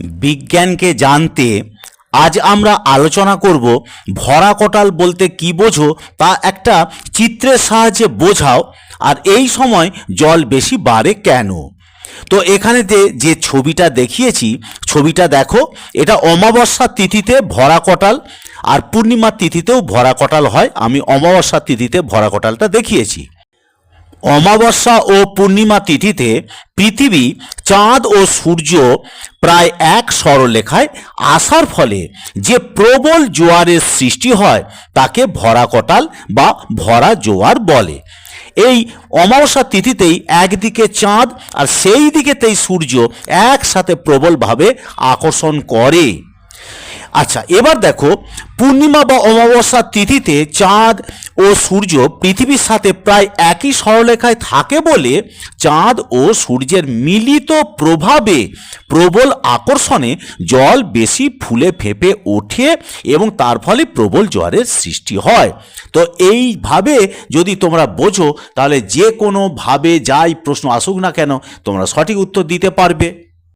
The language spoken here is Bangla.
বিজ্ঞানকে জানতে আজ আমরা আলোচনা করব ভরা কটাল বলতে কি বোঝো তা একটা চিত্রের সাহায্যে বোঝাও, আর এই সময় জল বেশি বাড়ে কেন? তো এখানেতে যে ছবিটা দেখিয়েছি, ছবিটা দেখো, এটা অমাবস্যার তিথিতে ভরা কটাল আর পূর্ণিমার তিথিতেও ভরা কটাল হয়। আমি অমাবস্যার তিথিতে ভরা কটালটা দেখিয়েছি। অমাবস্যা ও পূর্ণিমা তিথিতে পৃথিবী, চাঁদ ও সূর্য প্রায় এক সরলরেখায় আসার ফলে যে প্রবল জোয়ারের সৃষ্টি হয়, তাকে ভরা কটাল বা ভরা জোয়ার বলে। এই অমাবস্যা তিথিতেই একদিকে চাঁদ আর সেই দিকেতেই সূর্য একসাথে প্রবলভাবে আকর্ষণ করে। আচ্ছা এবার দেখো, পূর্ণিমা বা অমাবস্যার তিথিতে চাঁদ ও সূর্য পৃথিবীর সাথে প্রায় একই সরলেখায় থাকে বলে চাঁদ ও সূর্যের মিলিত প্রভাবে প্রবল আকর্ষণে জল বেশি ফুলে ফেপে ওঠে এবং তার ফলে প্রবল জ্বরের সৃষ্টি হয়। তো এইভাবে যদি তোমরা বোঝো, তাহলে যে কোনোভাবে যাই প্রশ্ন আসুক না কেন, তোমরা সঠিক উত্তর দিতে পারবে।